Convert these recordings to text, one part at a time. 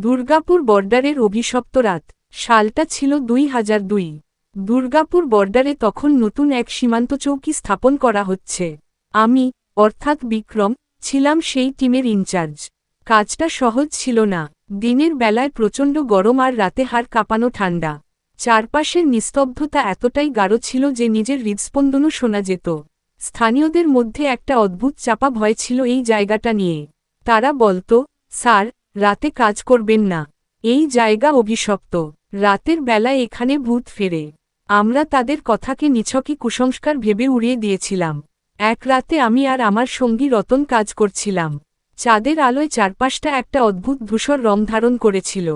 দুর্গাপুর বর্ডারের অভিশপ্ত রাত, সালটা ছিল দুই হাজার দুই। দুর্গাপুর বর্ডারে তখন নতুন এক সীমান্ত চৌকি স্থাপন করা হচ্ছে। আমি, অর্থাৎ বিক্রম, ছিলাম সেই টিমের ইনচার্জ। কাজটা সহজ ছিল না। দিনের বেলায় প্রচণ্ড গরম আর রাতে হাড় কাঁপানো ঠান্ডা। চারপাশের নিস্তব্ধতা এতটাই গাঢ় ছিল যে নিজের হৃদস্পন্দনও শোনা যেত। স্থানীয়দের মধ্যে একটা অদ্ভুত চাপা ভয় ছিল এই জায়গাটা নিয়ে। তারা বলতো, স্যার রাতে কাজ করবেন না। এই জায়গা অভিশপ্ত। রাতের বেলায় এখানে ভূত ফেরে। আমরা তাদের কথাকে নিছকি কুসংস্কার ভেবে উড়িয়ে দিয়েছিলাম। এক রাতে আমি আর আমার সঙ্গী রতন কাজ করছিলাম। চাঁদের আলোয় চারপাশটা একটা অদ্ভুত ধূসর রং ধারণ করেছিল।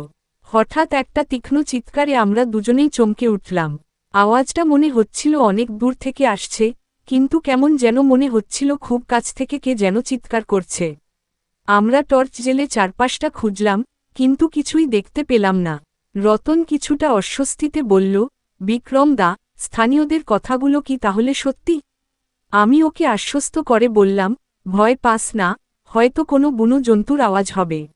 হঠাৎ একটা তীক্ষ্ণ চিৎকারে আমরা দুজনেই চমকে উঠলাম। আওয়াজটা মনে হচ্ছিল অনেক দূর থেকে আসছে, কিন্তু কেমন যেন মনে হচ্ছিল খুব কাছ থেকে কে যেন চিৎকার করছে। আমরা টর্চ জেলে চারপাশটা খুঁজলাম, কিন্তু কিছুই দেখতে পেলাম না। রতন কিছুটা অস্বস্তিতে বলল, বিক্রম দা, স্থানীয়দের কথাগুলো কি তাহলে সত্যি? আমি ওকে আশ্বস্ত করে বললাম, ভয় পাস না, হয়তো কোনো বুনো জন্তুর আওয়াজ হবে।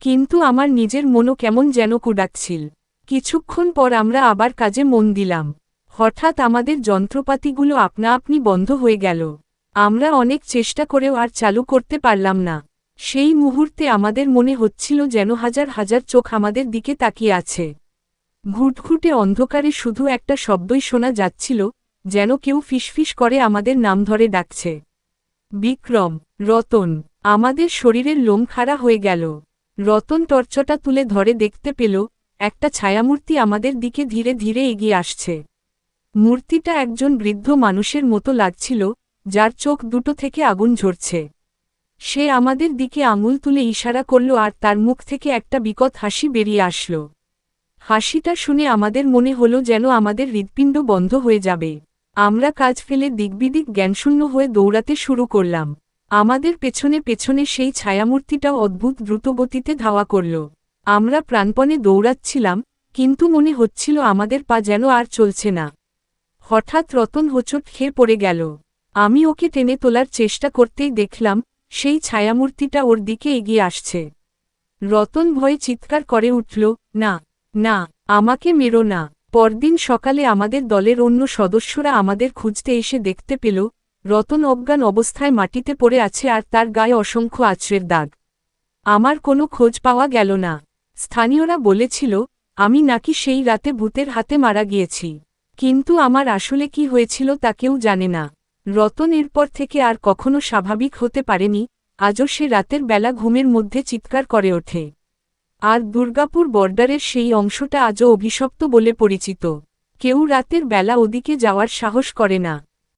কিন্তু আমার নিজের মনও কেমন যেন কুডাচ্ছিল। কিছুক্ষণ পর আমরা আবার কাজে মন দিলাম। হঠাৎ আমাদের যন্ত্রপাতিগুলো আপনা আপনি বন্ধ হয়ে গেল। আমরা অনেক চেষ্টা করেও আর চালু করতে পারলাম না। সেই মুহূর্তে আমাদের মনে হচ্ছিল যেন হাজার হাজার চোখ আমাদের দিকে তাকিয়ে আছে। ঘুটঘুটে অন্ধকারে শুধু একটা শব্দই শোনা যাচ্ছিল, যেন কেউ ফিসফিস করে আমাদের নাম ধরে ডাকছে। বিক্রম, রতন, আমাদের শরীরের লোম খাড়া হয়ে গেল। রতন টর্চটা তুলে ধরে দেখতে পেল, একটা ছায়ামূর্তি আমাদের দিকে ধীরে ধীরে এগিয়ে আসছে। মূর্তিটা একজন বৃদ্ধ মানুষের মতো লাগছিল, যার চোখ দুটো থেকে আগুন ঝরছে। সে আমাদের দিকে আঙুল তুলে ইশারা করল আর তার মুখ থেকে একটা বিকট হাসি বেরিয়ে আসলো। হাসিটা শুনে আমাদের মনে হলো যেন আমাদের হৃৎপিণ্ড বন্ধ হয়ে যাবে। আমরা কাজ ফেলে দিকবিদিক জ্ঞানশূন্য হয়ে দৌড়াতে শুরু করলাম। আমাদের পেছনে পেছনে সেই ছায়ামূর্তিটাও অদ্ভুত দ্রুতগতিতে ধাওয়া করল। আমরা প্রাণপণে দৌড়াচ্ছিলাম, কিন্তু মনে হচ্ছিল আমাদের পা যেন আর চলছে না। হঠাৎ রতন হোঁচট খেয়ে পড়ে গেল। আমি ওকে টেনে তোলার চেষ্টা করতেই দেখলাম সেই ছায়ামূর্তিটা ওর দিকে এগিয়ে আসছে। রতন ভয়ে চিৎকার করে উঠল, না না, আমাকে মেরো না। পরদিন সকালে আমাদের দলের অন্য সদস্যরা আমাদের খুঁজতে এসে দেখতে পেল, রতন অজ্ঞান অবস্থায় মাটিতে পড়ে আছে আর তার গায়ে অসংখ্য আছড়ের দাগ। আমার কোনো খোঁজ পাওয়া গেল না। স্থানীয়রা বলেছিল, আমি নাকি সেই রাতে ভূতের হাতে মারা গিয়েছি। কিন্তু আমার আসলে কি হয়েছিল তা কেউ জানে না। রতন এরপর থেকে আর কখনো স্বাভাবিক হতে পারেনি, আজও সে রাতের বেলা ঘুমের মধ্যে চিৎকার করে ওঠে। আর দুর্গাপুর বর্ডারের সেই অংশটা আজও অভিশপ্ত বলে পরিচিত। কেউ রাতের বেলা ওদিকে যাওয়ার সাহস করে না।